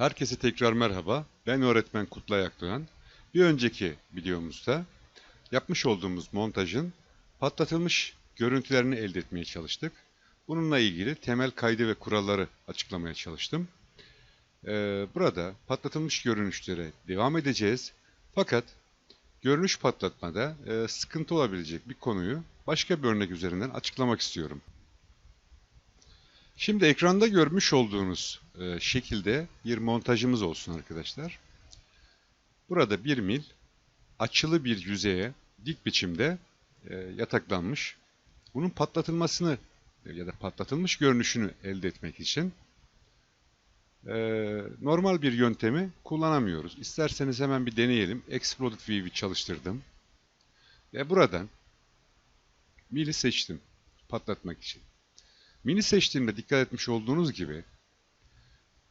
Herkese tekrar merhaba. Ben öğretmen Kutlay Akdoğan. Bir önceki videomuzda yapmış olduğumuz montajın patlatılmış görüntülerini elde etmeye çalıştık. Bununla ilgili temel kaydı ve kuralları açıklamaya çalıştım. Ee, burada patlatılmış görünüşlere devam edeceğiz. Fakat görünüş patlatmada e, sıkıntı olabilecek bir konuyu başka bir örnek üzerinden açıklamak istiyorum. Şimdi ekranda görmüş olduğunuz e, şekilde bir montajımız olsun arkadaşlar. Burada bir mil açılı bir yüzeye dik biçimde e, yataklanmış. Bunun patlatılmasını e, ya da patlatılmış görünüşünü elde etmek için normal bir yöntemi kullanamıyoruz. İsterseniz hemen bir deneyelim. Exploded View'i çalıştırdım. Ve buradan mili seçtim patlatmak için. Mini seçtiğimde dikkat etmiş olduğunuz gibi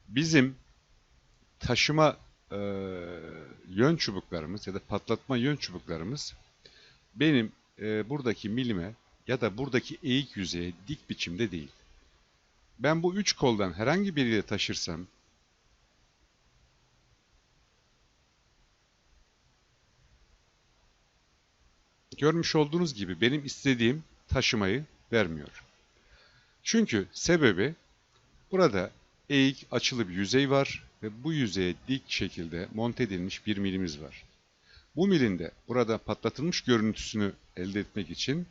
bizim taşıma e, yön çubuklarımız ya da patlatma yön çubuklarımız benim e, buradaki milime ya da buradaki eğik yüzeye dik biçimde değil. Ben bu üç koldan herhangi biriyle taşırsam görmüş olduğunuz gibi benim istediğim taşımayı vermiyor. Çünkü sebebi burada eğik açılı bir yüzey var ve bu yüzeye dik şekilde monte edilmiş bir milimiz var. Bu milin de burada patlatılmış görüntüsünü elde etmek için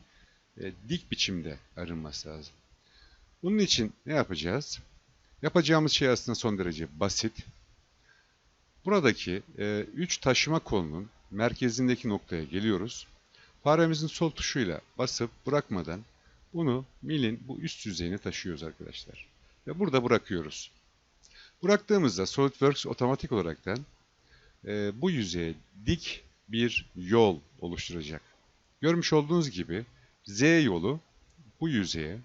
e, dik biçimde arınması lazım. Bunun için ne yapacağız? Yapacağımız şey aslında son derece basit. Buradaki 3 e, taşıma kolunun merkezindeki noktaya geliyoruz. Faremizin sol tuşuyla basıp bırakmadan bunu milin bu üst yüzeyine taşıyoruz arkadaşlar. Ve burada bırakıyoruz. Bıraktığımızda SolidWorks otomatik olaraktan e, bu yüzeye dik bir yol oluşturacak. Görmüş olduğunuz gibi Z yolu bu yüzeye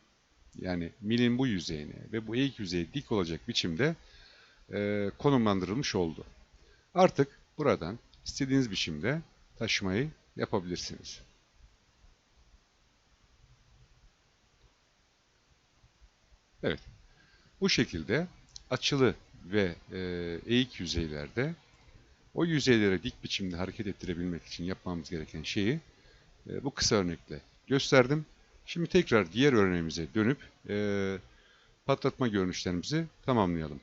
yani milin bu yüzeyine ve bu eğik yüzeye dik olacak biçimde e, konumlandırılmış oldu. Artık buradan istediğiniz biçimde taşımayı yapabilirsiniz. Evet. Bu şekilde açılı ve e, eğik yüzeylerde o yüzeylere dik biçimde hareket ettirebilmek için yapmamız gereken şeyi e, bu kısa örnekle gösterdim. Şimdi tekrar diğer örneğimize dönüp e, patlatma görünüşlerimizi tamamlayalım.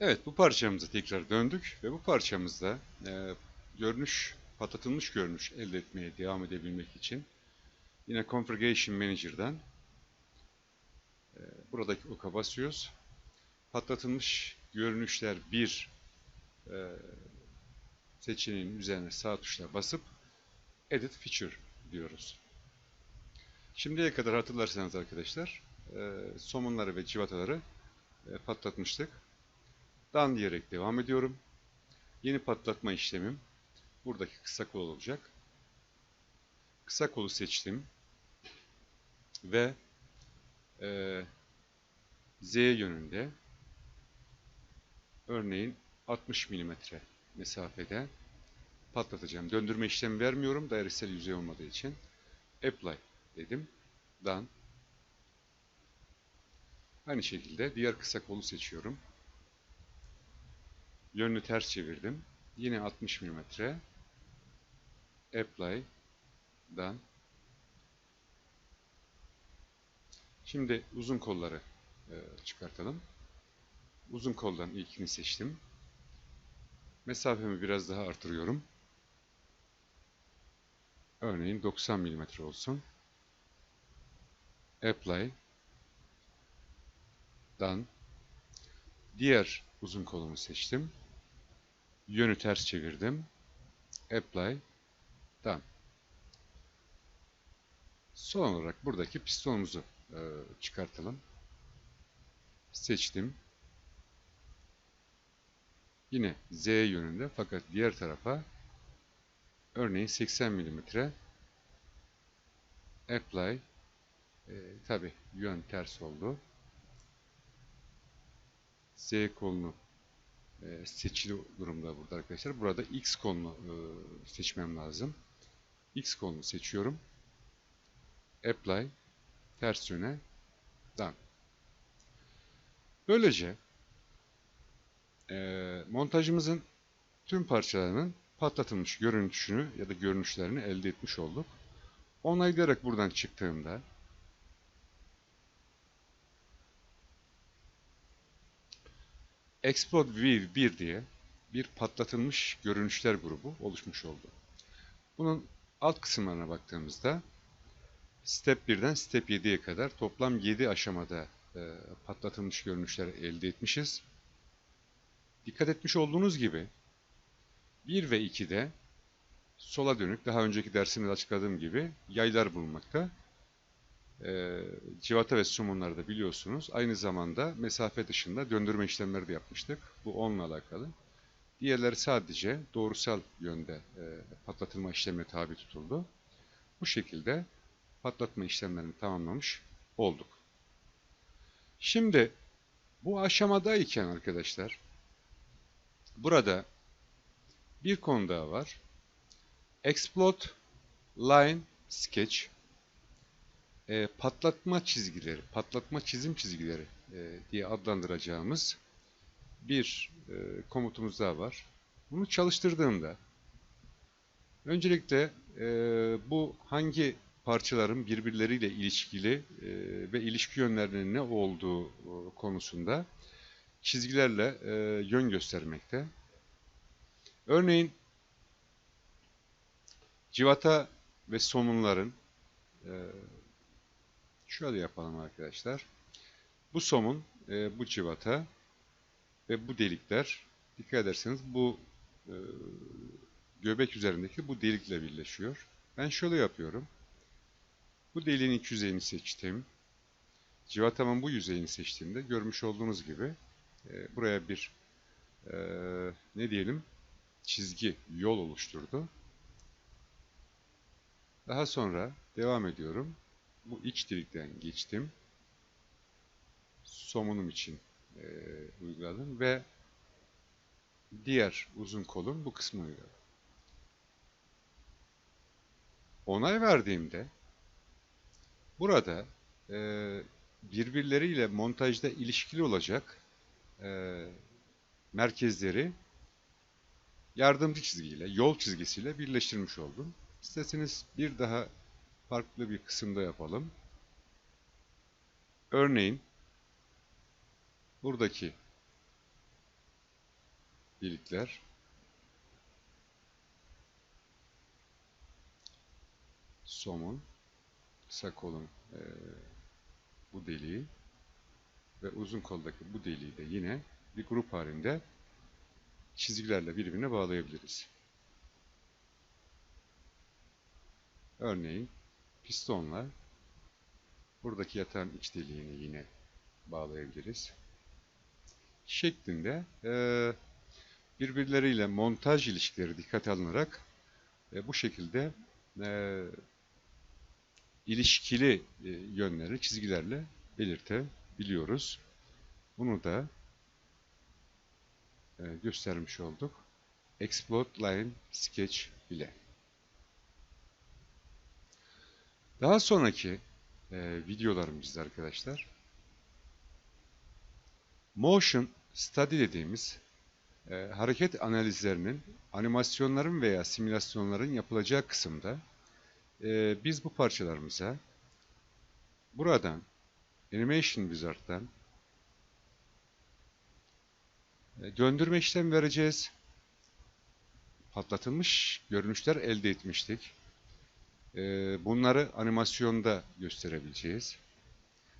Evet bu parçamıza tekrar döndük ve bu parçamızda e, görünüş, patlatılmış görünüş elde etmeye devam edebilmek için yine Configuration Manager'dan buradaki oka basıyoruz. Patlatılmış görünüşler 1 e, seçeneğinin üzerine sağ tuşla basıp Edit Feature diyoruz. Şimdiye kadar hatırlarsanız arkadaşlar e, somunları ve civataları e, patlatmıştık. Dan diyerek devam ediyorum. Yeni patlatma işlemim buradaki kısa kol olacak. Kısa kolu seçtim ve e, Z yönünde örneğin 60 mm mesafede patlatacağım. Döndürme işlemi vermiyorum dairesel yüzey olmadığı için. Apply dedim. Done. Aynı şekilde diğer kısa kolu seçiyorum. Yönünü ters çevirdim. Yine 60 mm. Apply. Done. Şimdi uzun kolları e, çıkartalım. Uzun koldan ilkini seçtim. Mesafemi biraz daha artırıyorum. Örneğin 90 mm olsun. Apply. Done. Diğer uzun kolumu seçtim. Yönü ters çevirdim. Apply. Done. Son olarak buradaki pistonumuzu e, çıkartalım. Seçtim. Yine Z yönünde fakat diğer tarafa örneğin 80 mm apply e, tabi yön ters oldu. Z kolunu e, seçili durumda burada arkadaşlar. Burada X kolunu e, seçmem lazım. X kolunu seçiyorum. Apply ters yöne done. Böylece e, montajımızın tüm parçalarının patlatılmış görüntüsünü ya da görünüşlerini elde etmiş olduk. Onaylayarak buradan çıktığımda Explode View 1 diye bir patlatılmış görünüşler grubu oluşmuş oldu. Bunun alt kısımlarına baktığımızda Step 1'den Step 7'ye kadar toplam 7 aşamada e, patlatılmış görünüşler elde etmişiz. Dikkat etmiş olduğunuz gibi 1 ve 2'de sola dönük daha önceki dersimde açıkladığım gibi yaylar bulunmakta. E, civata ve somunları da biliyorsunuz. Aynı zamanda mesafe dışında döndürme işlemleri de yapmıştık. Bu onunla alakalı. Diğerleri sadece doğrusal yönde e, patlatılma işlemine tabi tutuldu. Bu şekilde patlatma işlemlerini tamamlamış olduk. Şimdi bu aşamadayken arkadaşlar burada bir konu daha var. Explode Line Sketch e, patlatma çizgileri, patlatma çizim çizgileri e, diye adlandıracağımız bir e, komutumuz daha var. Bunu çalıştırdığımda öncelikle e, bu hangi parçaların birbirleriyle ilişkili e, ve ilişki yönlerinin ne olduğu e, konusunda çizgilerle e, yön göstermekte. Örneğin civata ve somunların şöyle yapalım arkadaşlar. Bu somun, bu civata ve bu delikler dikkat ederseniz bu göbek üzerindeki bu delikle birleşiyor. Ben şöyle yapıyorum. Bu deliğin iç yüzeyini seçtim. Civatamın bu yüzeyini seçtiğimde görmüş olduğunuz gibi e, buraya bir e, ne diyelim çizgi, yol oluşturdu. Daha sonra devam ediyorum. Bu iç delikten geçtim. Somunum için e, uyguladım ve diğer uzun kolun bu kısmı uyguladım. Onay verdiğimde burada e, birbirleriyle montajda ilişkili olacak e, merkezleri yardımcı çizgiyle, yol çizgisiyle birleştirmiş oldum. İsterseniz bir daha farklı bir kısımda yapalım. Örneğin buradaki delikler somun, kısa kolun e, bu deliği ve uzun koldaki bu deliği de yine bir grup halinde çizgilerle birbirine bağlayabiliriz. Örneğin pistonla buradaki yatan iç deliğini yine bağlayabiliriz. Şeklinde e, birbirleriyle montaj ilişkileri dikkate alınarak e, bu şekilde e, ilişkili e, yönleri çizgilerle belirtebiliyoruz. Bunu da e, göstermiş olduk. Explode Line Sketch ile. Daha sonraki e, videolarımızda arkadaşlar Motion Study dediğimiz hareket analizlerinin animasyonların veya simülasyonların yapılacağı kısımda e, biz bu parçalarımıza buradan Animation Wizard'dan e, döndürme işlem vereceğiz. Patlatılmış görünüşler elde etmiştik. E, bunları animasyonda gösterebileceğiz.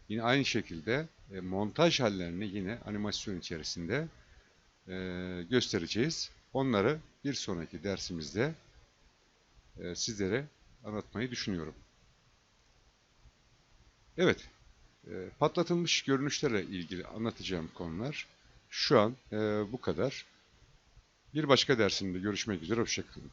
Yine aynı şekilde e, montaj hallerini yine animasyon içerisinde göstereceğiz. Onları bir sonraki dersimizde sizlere anlatmayı düşünüyorum. Evet, patlatılmış görünüşlerle ilgili anlatacağım konular şu an bu kadar. Bir başka dersimde görüşmek üzere, hoşçakalın.